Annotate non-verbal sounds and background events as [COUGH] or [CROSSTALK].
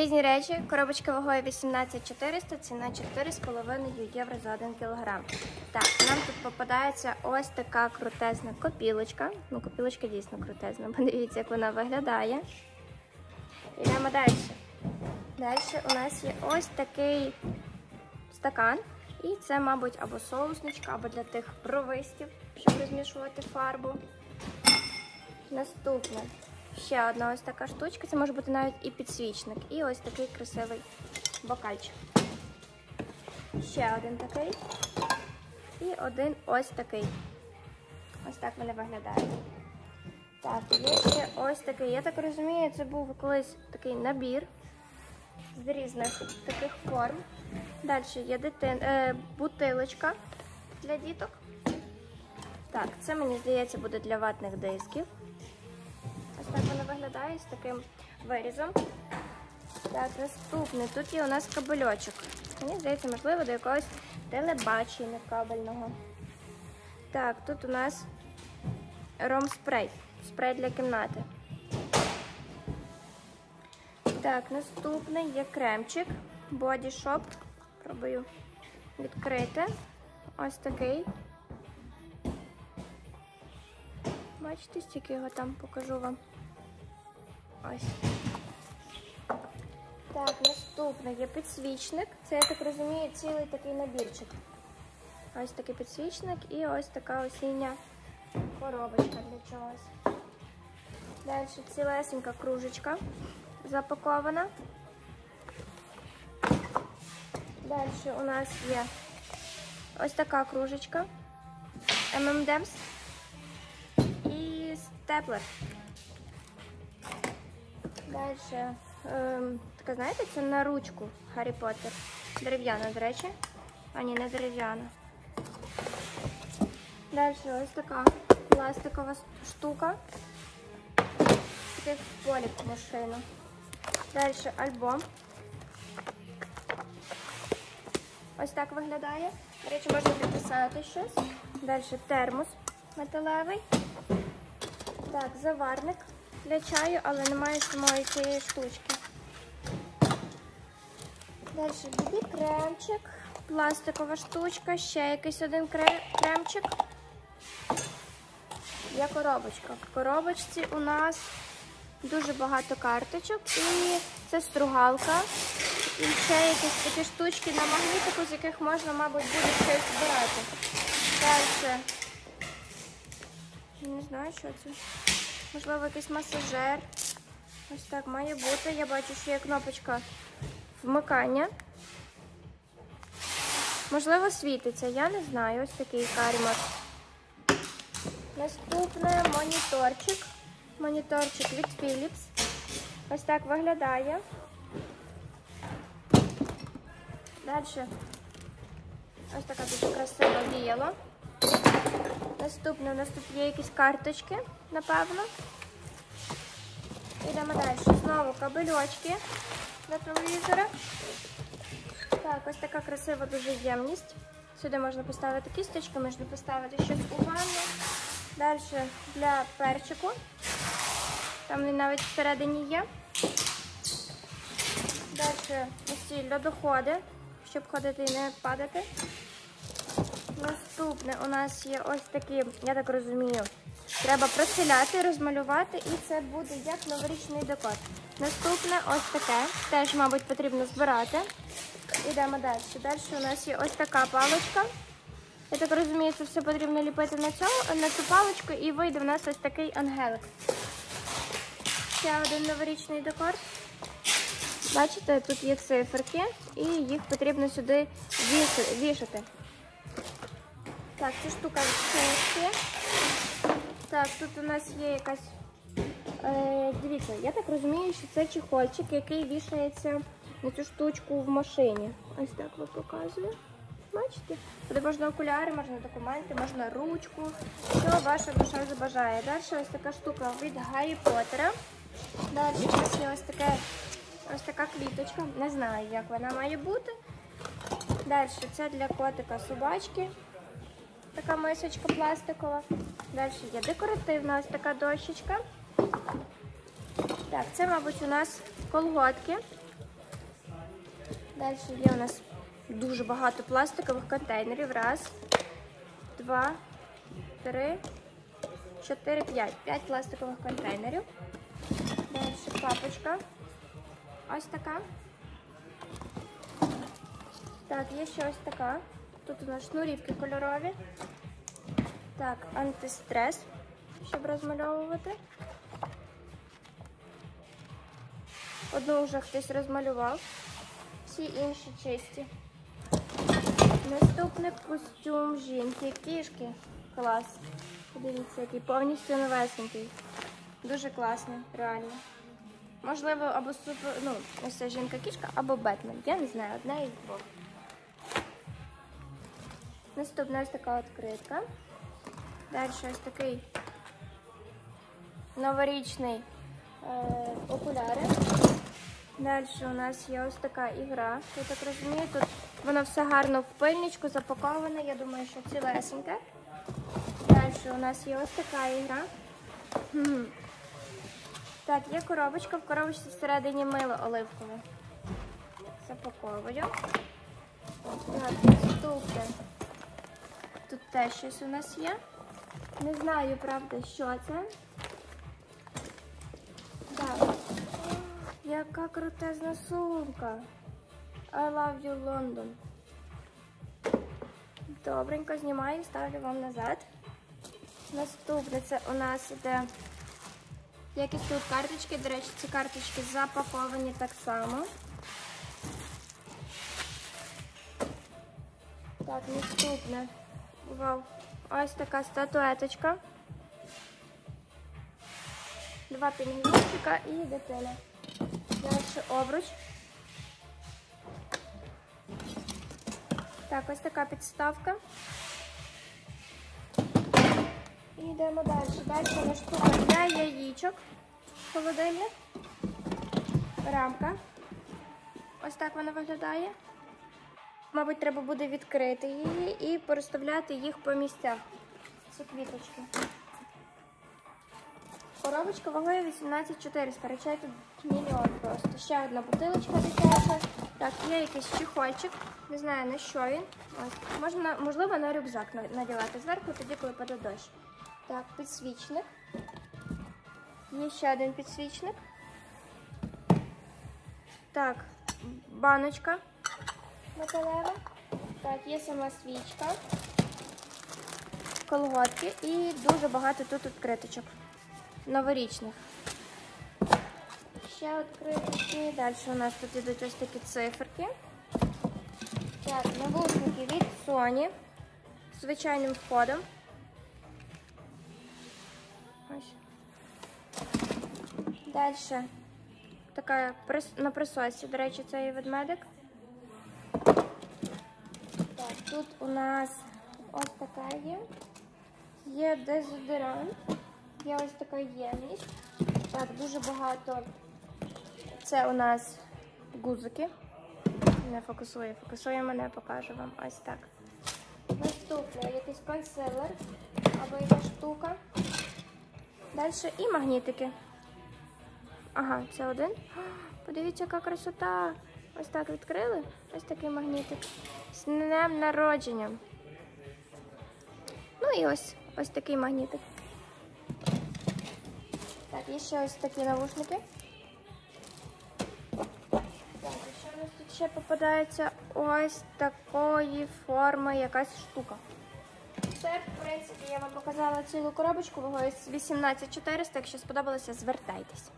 Різні речі, коробочка вагою 18400, ціна 4,5 євро за 1 кг. Так, нам тут попадається ось така крутезна копілочка. Ну, копілочка дійсно крутезна. [LAUGHS] Подивіться, як вона виглядає. Йдемо далі. Далі у нас є ось такий стакан. І це, мабуть, або соусничка, або для тих провистів, щоб розмішувати фарбу. Наступне. Ще одна ось така штучка. Це може бути навіть і підсвічник. І ось такий красивий бокальчик. Ще один такий. І один ось такий. Ось так вони виглядають. Так, є ще ось такий. Я так розумію, це був колись такий набір з різних таких форм. Далі є дитин... е, бутилочка для діток. Так, це мені здається буде для ватних дисків. Виглядає з таким вирізом. Так, наступний. Тут є у нас кабельочок. Мені здається, можливо, до якогось телебачення кабельного. Так, тут у нас ром-спрей. Спрей для кімнати. Так, наступний є кремчик Body Shop. Пробую відкрити. Ось такий. Бачите, стільки його там покажу вам. Ось. Так, наступне є підсвічник. Це, я так розумію, цілий такий набірчик. Ось такий підсвічник і ось така осіння коробочка для чогось. Далі цілесенька кружечка запакована. Далі у нас є ось така кружечка M&M's і степлер. Далі, ем, така, знаєте, це на ручку Гаррі Поттер. Дерев'яна, до речі. А ні, не дерев'яна. Далі ось така пластикова штука. Такий полік машину. Далі альбом. Ось так виглядає. До речі, можна підписати щось. Далі термос металевий. Так, заварник для чаю, але немає самої цієї штучки. Далі бібі кремчик, пластикова штучка, ще якийсь один кремчик. Є коробочка. В коробочці у нас дуже багато карточок і це стругалка. І ще якісь такі штучки на магнітику, з яких можна, мабуть, буде щось збирати. Далі. Не знаю, що це. Можливо, якийсь масажер. Ось так має бути. Я бачу, що є кнопочка вмикання. Можливо, світиться, я не знаю. Ось такий карімат. Наступне моніторчик. Моніторчик від Philips. Ось так виглядає. Далі ось така дуже красива віяла. Наступне у нас тут є якісь карточки, напевно. Йдемо далі. Знову кабельочки для телевізора. Так, ось така красива дуже ємність. Сюди можна поставити кісточки, можна поставити щось у ванну. Далі для перчику. Там він навіть всередині є. Далі ось ці льодоходи, щоб ходити і не падати. Наступне у нас є ось такі, я так розумію, треба проціляти, розмалювати, і це буде як новорічний декор. Наступне ось таке, теж, мабуть, потрібно збирати. Йдемо далі. Далі у нас є ось така паличка. Я так розумію, це все потрібно ліпити на цю, на цю паличку і вийде в нас ось такий ангелик. Ще один новорічний декор. Бачите, тут є циферки, і їх потрібно сюди вішати. Так, ця штука відкриє. Так, тут у нас є якась. Е, Дивіться, я так розумію, що це чехольчик, який вішається на цю штучку в машині. Ось так от показую. Бачите? Туди можна окуляри, можна документи, можна ручку. Що ваша душа забажає. Далі ось така штука від Гаррі Поттера. Далі у є ось таке, ось така кліточка. Не знаю, як вона має бути. Далі це для котика собачки. Така мисочка пластикова. Далі є декоративна ось така дощечка. Так, це, мабуть, у нас колготки. Далі є у нас дуже багато пластикових контейнерів. Раз, два, три, чотири, п'ять. П'ять пластикових контейнерів. Далі папочка. Ось така. Так, є ще ось така. Тут у нас шнурівки кольорові. Так, антистрес, щоб розмальовувати. Одну вже хтось розмалював, всі інші чисті. Наступний костюм жінки. Кішки. Клас. Подивіться, який повністю новесенький. Дуже класний, реально. Можливо, або супер, ну, ось жінка-кішка, або Бетмен. Я не знаю, одна із двох. Наступна ось така відкритка. Далі ось такий новорічний е, окуляри. Далі у нас є ось така ігра. Я так розумію, тут воно все гарно в пильничку запаковане. Я думаю, що цілесеньке. Далі у нас є ось така ігра. Так, є коробочка, в коробочці всередині мило оливкове. Запаковую. Так, наступне. Теж щось у нас є. Не знаю, правда, що це. Так. Яка крутезна сумка. I love you, London. Добренько знімаю, ставлю вам назад. Наступне це у нас іде якісь тут карточки. До речі, ці карточки запаковані так само. Так, наступне. Вау. Ось така статуеточка. Два пінгвінчика і дитина. Далі обруч. Так, ось така підставка. І йдемо далі. Далі нас штука для яєчок. Холодильник. Рамка. Ось так вона виглядає. Мабуть, треба буде відкрити її і порозставляти їх по місцях. Ці квіточки. Коробочка вагою 18400. Речей тут мільйон просто. Ще одна бутилочка дитяча. Так, є якийсь чехольчик. Не знаю на що він. Ось. Можна, можливо, на рюкзак на- надівати зверху, тоді, коли паде дощ. Так, підсвічник. Є ще один підсвічник. Так, баночка металева. Так, є сама свічка, колготки і дуже багато тут відкриточок новорічних. Ще відкриточки. Далі у нас тут йдуть ось такі циферки. Так, навушники від Sony з звичайним входом. Ось. Далі така на присосі, до речі, це є ведмедик. Тут у нас ось така є. Є дезодорант. Є ось така ємність. Так, дуже багато. Це у нас гузики. Не фокусує, фокусує мене, покажу вам. Ось так. Наступне якийсь консилер або якась штука. Далі і магнітики. Ага, це один. Подивіться, яка красота. Ось так відкрили. Ось такий магнітик. З днем народження. Ну і ось ось такий магнітик. Так, є ще ось такі навушники. І у нас тут ще попадається ось такої форми якась штука. Це, в принципі, я вам показала цілу коробочку вагою 18400. Якщо сподобалося, звертайтесь.